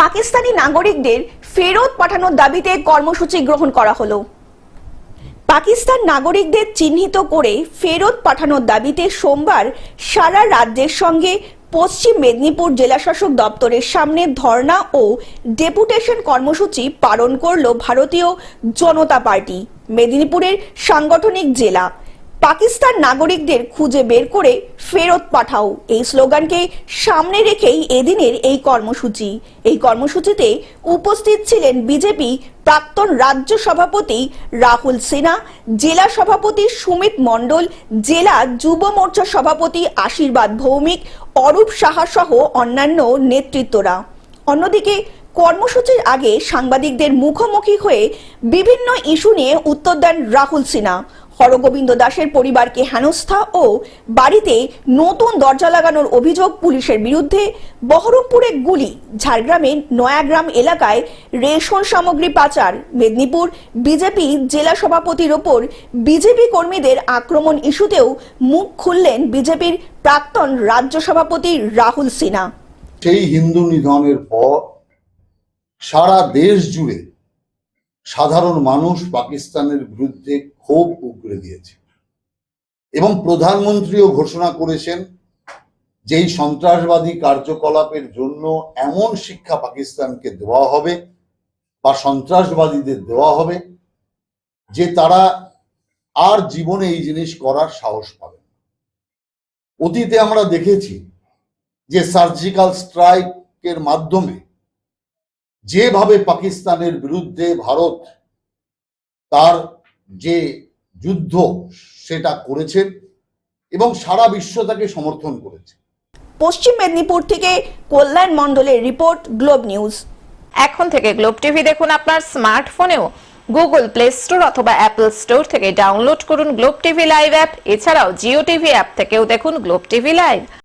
পাকিস্তানি নাগরিকদের ফেরত পাঠানোর দাবিতে কর্মসূচি গ্রহণ করা হলো। পাকিস্তান নাগরিকদের চিহ্নিত করে ফেরত পাঠানোর দাবিতে সোমবার সারা রাজ্যের সঙ্গে পশ্চিম মেদিনীপুর জেলাশাসক দপ্তরের সামনে ধর্ণা ও ডেপুটেশন কর্মসূচি পালন করল ভারতীয় জনতা পার্টি, মেদিনীপুরের সাংগঠনিক জেলা। পাকিস্তান নাগরিকদের খুঁজে বের করে ফেরত পাঠাও। এই স্লোগানকে সামনে রেখেই এদিনের এই কর্মসূচি। এই কর্মসূচিতে উপস্থিত ছিলেন বিজেপি প্রাক্তন রাজ্য সভাপতি রাহুল সিনহা, জেলা সভাপতি সুমিত মণ্ডল, জেলা যুব মোর্চা সভাপতি আশীর্বাদ ভৌমিক, অরূপ সাহা সহ অন্যান্য নেতৃত্বরা। অন্যদিকে কর্মসূচির আগে সাংবাদিকদের মুখোমুখি হয়ে বিভিন্ন ইস্যু নিয়ে উত্তর দেন রাহুল সিনহা। হরগোবিন্দ দাসের পরিবারকে হেনস্থা ও বাড়িতে নতুন দরজা লাগানোর অভিযোগ পুলিশের বিরুদ্ধে, বহরমপুরে গুলি, ঝাড়গ্রামের নয়াগ্রাম এলাকায় রেশন সামগ্রী পাচার, মেদিনীপুর বিজেপি জেলা সভাপতির ওপর বিজেপি কর্মীদের আক্রমণ ইস্যুতেও মুখ খুললেন বিজেপির প্রাক্তন রাজ্য সভাপতি রাহুল সিনহা। সেই হিন্দু নিধনের পর সারা দেশ জুড়ে সাধারণ মানুষ পাকিস্তানের বিরুদ্ধে ক্ষোভ উগরে দিয়েছে। এবং প্রধানমন্ত্রীও ঘোষণা করেছেন যে এই সন্ত্রাসবাদী কার্যকলাপের জন্য এমন শিক্ষা পাকিস্তানকে দেওয়া হবে বা সন্ত্রাসবাদীদের দেওয়া হবে যে তারা আর জীবনে এই জিনিস করার সাহস পাবে অতীতে আমরা দেখেছি যে সার্জিক্যাল স্ট্রাইকের মাধ্যমে যেভাবে পাকিস্তানের বিরুদ্ধে ভারত তার যে যুদ্ধ সেটা করেছে এবং সারা বিশ্ব তাকে সমর্থন করেছে। পশ্চিম মেদিনীপুর থেকে কল্যাণ মণ্ডলের রিপোর্ট, গ্লোব নিউজ। এখন থেকে গ্লোব টিভি দেখুন আপনার স্মার্টফোনেও। গুগল প্লে স্টোর অথবা অ্যাপল স্টোর থেকে ডাউনলোড করুন গ্লোব টিভি লাইভ অ্যাপ। এছাড়াও জিও টিভি অ্যাপ থেকেও দেখুন গ্লোব টিভি লাইভ।